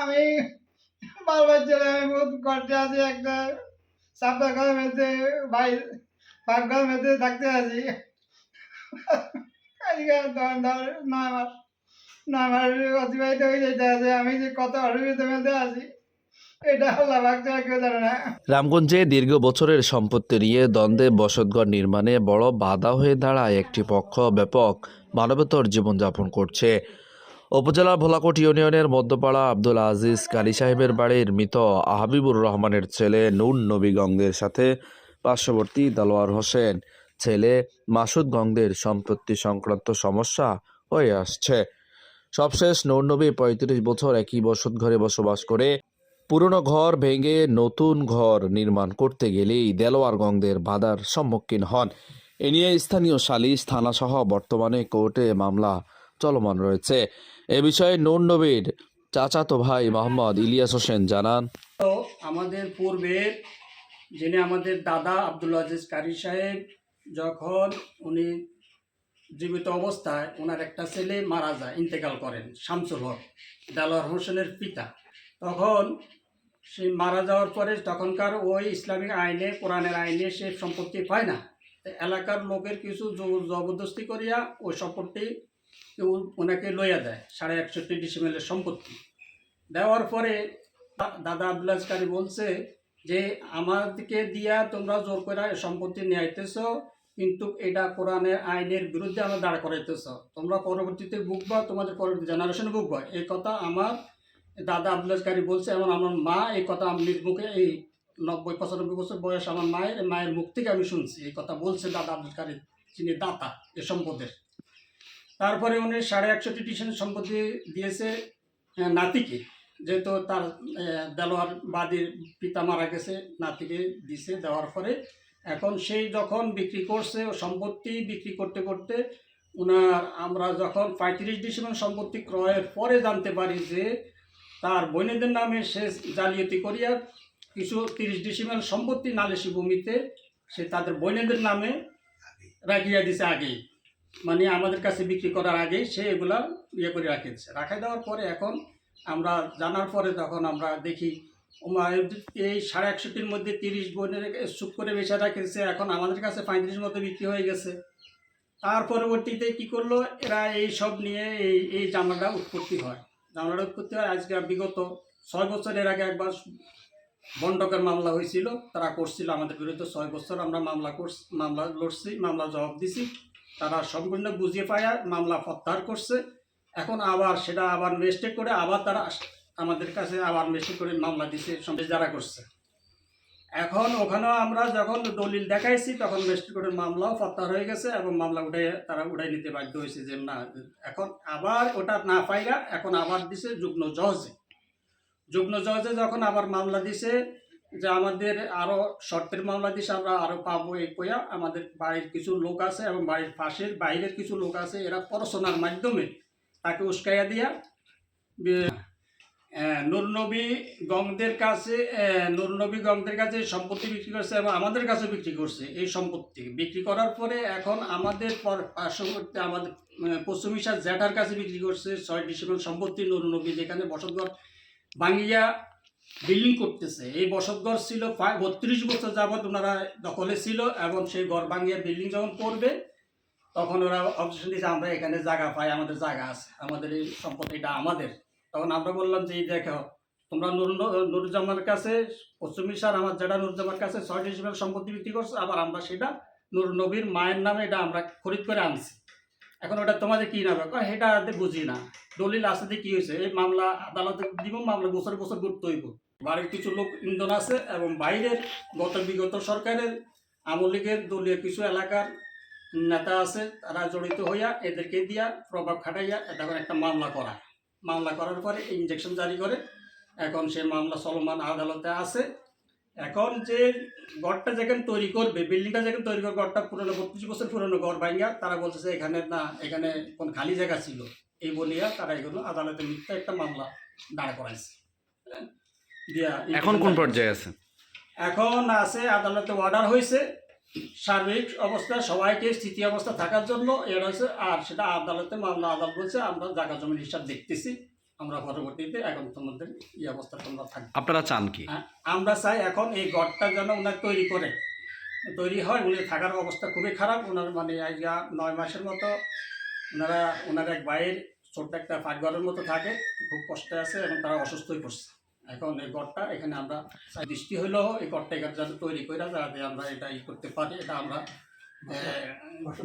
আমি বাল বাচ্চা আমি বহুত কষ্টে আছি একটা। সাপটা ঘরের মধ্যে ভাই পাক ঘরের মধ্যে থাকতে আছি। আজকে ধর নয় মাস নয় মাস অতিবাহিত হয়ে যেতে আছে, আমি যে কত অসুবিধার মধ্যে আছি রামগঞ্জে দীর্ঘ বছরের সম্পত্তি নিয়ে দ্বন্দ্বে বসতঘর নির্মাণে বড় বাধা হয়ে দাঁড়ায় একটি পক্ষ ব্যাপক মানবতর জীবনযাপন করছে উপজেলার ভোলাকোট ইউনিয়নের মধ্যপাড়া আব্দুল আজিজ কালী সাহেবের বাড়ির মৃত আহাবিবুর রহমানের ছেলে নূর নবী গঙ্গের সাথে পার্শ্ববর্তী দালোয়ার হোসেন। ছেলে মাসুদ গঙ্গের সম্পত্তি সংক্রান্ত সমস্যা হয়ে আসছে। সবশেষ নূর নবী পঁয়ত্রিশ বছর একই বসত ঘরে বসবাস করে। পুরনো ঘর ভেঙে নতুন ঘর নির্মাণ করতে গেলেই দেলোয়ার গঙ্গের বাধার সম্মুখীন হন। এ নিয়ে স্থানীয় সালিশ থানাসহ বর্তমানে কোর্টে মামলা চলমান রয়েছে। এ বিষয়ে নূর নবীর চাচাতো ভাই মোহাম্মদ ইলিয়াস হোসেন জানান। আমাদের পূর্বের যিনি আমাদের দাদা আব্দুল আজিজ কারি সাহেব, যখন উনি জীবিত অবস্থায় ওনার একটা ছেলে মারা যায়, ইন্তেকাল করেন, শামসুল হক, দেলোয়ার হোসেনের পিতা। তখন সে মারা যাওয়ার পরে তখনকার ওই ইসলামিক আইনে, কোরআনের আইনে সে সম্পত্তি পায় না। এলাকার লোকের কিছু জবরদস্তি করিয়া ওই সম্পত্তি কেউ ওনাকে লইয়া দেয়, সাড়ে একষট্টি ডিসিমেলের সম্পত্তি। দেওয়ার পরে দাদা আব্দুল্লাহ কারি বলছে যে, আমাদেরকে দিয়া তোমরা জোর করে সম্পত্তি নিয়ে আইতেছ কিন্তু এটা কোরআনের আইনের বিরুদ্ধে আমরা দাঁড় করাইতেছ। তোমরা পরবর্তীতে বুকবা তোমাদের পরবর্তী জেনারেশনে বুকবা এই কথা আমার দাদা আব্দুল্লাহ কারি বলছে, এবং আমার মা, এই কথা আমি মুখে, এই নব্বই পঁচানব্বই বছর বয়স আমার মায়ের মায়ের মুখ থেকে আমি শুনছি। এই কথা বলছে দাদা আব্দুল কারি যিনি দাতা এ সম্পদের। তারপরে উনি সাড়ে একশোটি টিউশন সম্পত্তি দিয়েছে নাতিকে। যেহেতু তার দেলোয়ার বাদীর পিতা মারা গেছে, নাতিকে দিছে দেওয়ার পরে। এখন সেই যখন বিক্রি করছে, ও সম্পত্তি বিক্রি করতে করতে ওনার আমরা যখন পঁয়ত্রিশ ডিসেম্বর সম্পত্তি ক্রয়ের পরে জানতে পারি যে তার বোনেদের নামে সে জালিয়াতি করিয়া কিছু তিরিশ ডিসেম্বর সম্পত্তি নালিশি ভূমিতে সে তাদের বোনেদের নামে রাখিয়া দিছে আগেই। মানে আমাদের কাছে বিক্রি করার আগেই সে এগুলা ইয়ে করে রাখেছে রাখা দেওয়ার পরে এখন আমরা জানার পরে তখন আমরা দেখি এই সাড়ে একশোটির মধ্যে তিরিশ বোনের চুপ করে বেচা রাখেছে এখন আমাদের কাছে পঁয়ত্রিশ মতো বিক্রি হয়ে গেছে। তার পরবর্তীতে কি করল, এরা এই সব নিয়ে এই এই জামাটা উৎপত্তি হয়। জামাটা উৎপত্তি হয় আজকে বিগত ছয় বছরের আগে একবার বন্ডকের মামলা হয়েছিল, তারা করছিল আমাদের বিরুদ্ধে ছয় বছর আমরা মামলা করছি, মামলা লড়ছি, মামলা জবাব দিছি। তারা সম্পূর্ণ বুঝিয়ে পায়া মামলা প্রত্যাহার করছে। এখন আবার সেটা আবার মিস্টেক করে আবার তারা আমাদের কাছে আবার মিস্টেক করে মামলা দিছে যারা করছে। এখন ওখানেও আমরা যখন দলিল দেখাইছি, তখন মিস্টেক করে মামলাও প্রত্যাহার হয়ে গেছে এবং মামলা উঠে তারা উঠাই নিতে বাধ্য হয়েছে যে না, এখন আবার ওটা না পাইরা এখন আবার দিছে যুগ্ন জজে। যুগ্ন জজে যখন আবার মামলা দিছে যে আমাদের আরও শর্তের মামলা দিছে আমরা আরও পাবো এই কইয়া আমাদের বাড়ির কিছু লোক আছে এবং বাড়ির পাশের বাইরের কিছু লোক আছে এরা পড়াশোনার মাধ্যমে তাকে উস্কাইয়া দিয়া বে- আহ, গঙ্গদের কাছে নূরনবী গঙ্গদের কাছে সম্পত্তি বিক্রি করছে এবং আমাদের কাছে বিক্রি করছে এই সম্পত্তি। বিক্রি করার পরে এখন আমাদের পর- পার্শ্ববর্তী আমাদের পশ্চিমিশার জ্যাঠার কাছে বিক্রি করছে ছয় ডিসেম্বর সম্পত্তি নূরনবী যেখানে বসতঘর ভাঙ্গিয়া বিল্ডিং করতেছে। এই বসতঘর ছিল বত্রিশ বছর যাবৎ ওনারা দখলে ছিল এবং সেই ঘর ভাঙ্গিয়া বিল্ডিং যখন করবে, তখন ওরা অবজেকশন দিয়েছে, আমরা এখানে জায়গা পাই, আমাদের জায়গা আছে, আমাদের এই সম্পত্তিটা আমাদের। তখন আমরা বললাম যে দেখো, তোমরা নুর নুরুজ্জামার কাছে, পশ্চিমী স্যার আমার, যেটা নুরুজ্জামার কাছে ছয় ডিসেম্বর সম্পত্তি বিক্রি করছে, আবার আমরা সেটা নুর নবীর মায়ের নামে এটা আমরা খরিদ করে আনছি। এখন ওটা তোমাদের কি নামে? আমাদের বুঝি না। দলিল আসতে কি হয়েছে? এই মামলা আদালতে দিব, মামলা বছর বছর করতে হইব। বাড়ির কিছু লোক ইন্ধন আছে এবং বাইরের গত বিগত সরকারের আওয়ামী লীগের দলীয় কিছু এলাকার নেতা আছে, তারা জড়িত হইয়া এদেরকে দিয়া প্রভাব খাটাইয়া তখন একটা মামলা করা। মামলা করার পরে ইনজেকশন জারি করে। এখন সে মামলা চলমান আদালতে আছে। এখন যে ঘরটা যেখানে তৈরি করবে বিল্ডিংটা যেখানে তৈরি করবে ঘরটা পুরনো বত্রিশ বছর পুরনো ঘর ভাঙ্গা তারা বলতেছে এখানে না এখানে কোন খালি জায়গা ছিল। এই বলিয়া তারা এগুলো আদালতে মিথ্যা একটা মামলা দাঁড় করাইছে। হ্যাঁ? দিয়া এখন কোন পর্যায়ে আছে? এখন আছে আদালতে অর্ডার হয়েছে সার্বিক অবস্থা সবাইকে স্থিতি অবস্থা থাকার জন্য এর হচ্ছে আর সেটা আদালতে মামলা আদালত বলছে আমরা জায়গা জমির হিসাব দেখতেছি। আমরা পরবর্তীতে এখন তোমাদের এই অবস্থা তোমরা থাকবে। আপনারা চান কি? হ্যাঁ, আমরা চাই এখন এই গড়টা যেন ওনার তৈরি করে। তৈরি হয় উনি থাকার অবস্থা খুবই খারাপ। ওনার মানে নয় মাসের মতো ওনারা ওনার এক ভাইয়ের ছোট্ট একটা ঘরের মতো থাকে খুব কষ্টে আছে এবং তারা অসুস্থ হয়ে পড়ছে। এখন এই গড়টা এখানে আমরা চাই। দৃষ্টি হইলেও এই গড়টা এখানে যাতে তৈরি করে যাতে আমরা এটা ই করতে পারি এটা আমরা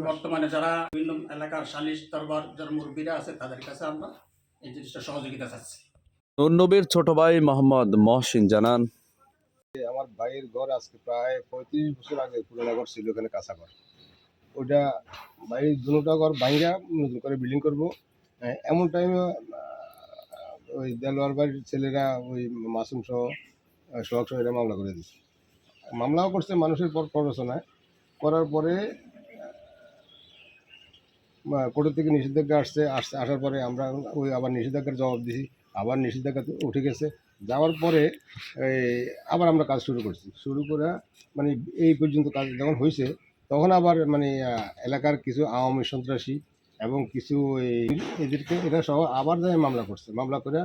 বর্তমানে যারা বিভিন্ন এলাকার সালিশ দরবার যারা মুরব্বীরা আছে তাদের কাছে আমরা এই জিনিসটা সহযোগিতা চাচ্ছি। নুননবীর ছোট ভাই মোহাম্মদ মহসিন জানান। আমার ভাইয়ের ঘর আজকে প্রায় পঁয়ত্রিশ বছর আগে পুরোনো ঘর ছিল ওখানে কাঁচা ঘর। ওইটা বাড়ির দুটা ঘর ভাঙ্গা নতুন করে বিল্ডিং করব। এমন টাইমে ওই দেলোয়ার বাড়ির ছেলেরা ওই মাসুম সহ সোহাগ সহ এরা মামলা করে দিচ্ছে মামলাও করছে মানুষের পর প্ররোচনায় করার পরে কোর্টের থেকে নিষেধাজ্ঞা আসছে আসছে আসার পরে আমরা ওই আবার নিষেধাজ্ঞার জবাব দিছি, আবার নিষেধাজ্ঞা উঠে গেছে। যাওয়ার পরে আবার আমরা কাজ শুরু করছি। শুরু করে মানে এই পর্যন্ত কাজ যখন হয়েছে তখন আবার মানে এলাকার কিছু আওয়ামী সন্ত্রাসী এবং কিছু এদেরকে, এরা সহ আবার যায় মামলা করছে। মামলা করে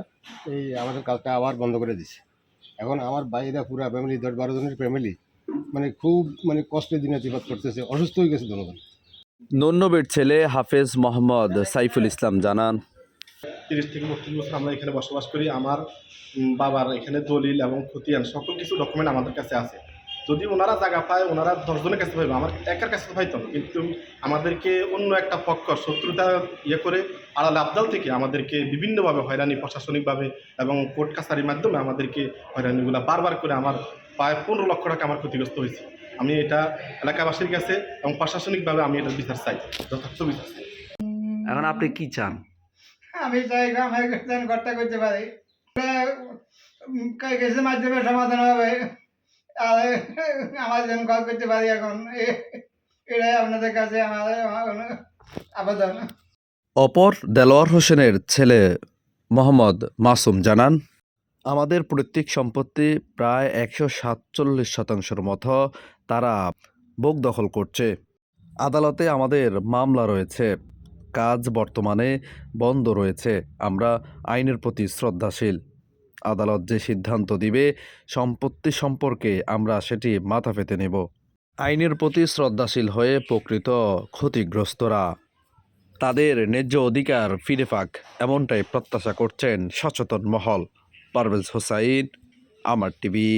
এই আমাদের কাজটা আবার বন্ধ করে দিছে। এখন আমার বাইরা পুরা ফ্যামিলি দশ বারো জনের ফ্যামিলি মানে খুব মানে কষ্টের দিনে অতিবাদ করতেছে, অসুস্থ হয়ে গেছে জনগণ। নুননবীর ছেলে হাফেজ মোহাম্মদ সাইফুল ইসলাম জানান। তিরিশ থেকে বত্রিশ বছর আমরা এখানে বসবাস করি। আমার বাবার এখানে দলিল এবং খতিয়ান সকল কিছু ডকুমেন্ট আমাদের কাছে আছে। যদি ওনারা জায়গা পায়, ওনারা দশজনের কাছে পাইবে। আমার একার কাছে পাইতো কিন্তু আমাদেরকে অন্য একটা পক্ষ শত্রুতা ইয়ে করে আড়ালে আবদাল থেকে আমাদেরকে বিভিন্নভাবে হয়রানি প্রশাসনিকভাবে এবং কোর্ট কাছারির মাধ্যমে আমাদেরকে হয়রানিগুলো বারবার করে আমার প্রায় পনেরো লক্ষ টাকা আমার ক্ষতিগ্রস্ত হয়েছে। আমি এটা এলাকাবাসীর কাছে এবং প্রশাসনিকভাবে আমি এটা বিচার চাই যথার্থ বিচার চাই। এখন আপনি কি চান? আমি চাই আমার ঘরটা করতে পারি। কেসের মাধ্যমে সমাধান হবে। আর আমার যেন ঘর করতে পারি এখন। এটাই আপনাদের কাছে আমার আমার আবেদন। অপর দেলোয়ার হোসেনের ছেলে মোহাম্মদ মাসুম জানান আমাদের পৈতৃক সম্পত্তি প্রায় একশো সাতচল্লিশ শতাংশের মতো তারা বোক দখল করছে। আদালতে আমাদের মামলা রয়েছে। কাজ বর্তমানে বন্ধ রয়েছে। আমরা আইনের প্রতি শ্রদ্ধাশীল। আদালত যে সিদ্ধান্ত দিবে, সম্পত্তি সম্পর্কে আমরা সেটি মাথা পেতে নেব। আইনের প্রতি শ্রদ্ধাশীল হয়ে প্রকৃত ক্ষতিগ্রস্তরা তাদের ন্যায্য অধিকার ফিরে পাক এমনটাই প্রত্যাশা করছেন সচেতন মহল। পারভেজ হোসাইন, আমার টিভি।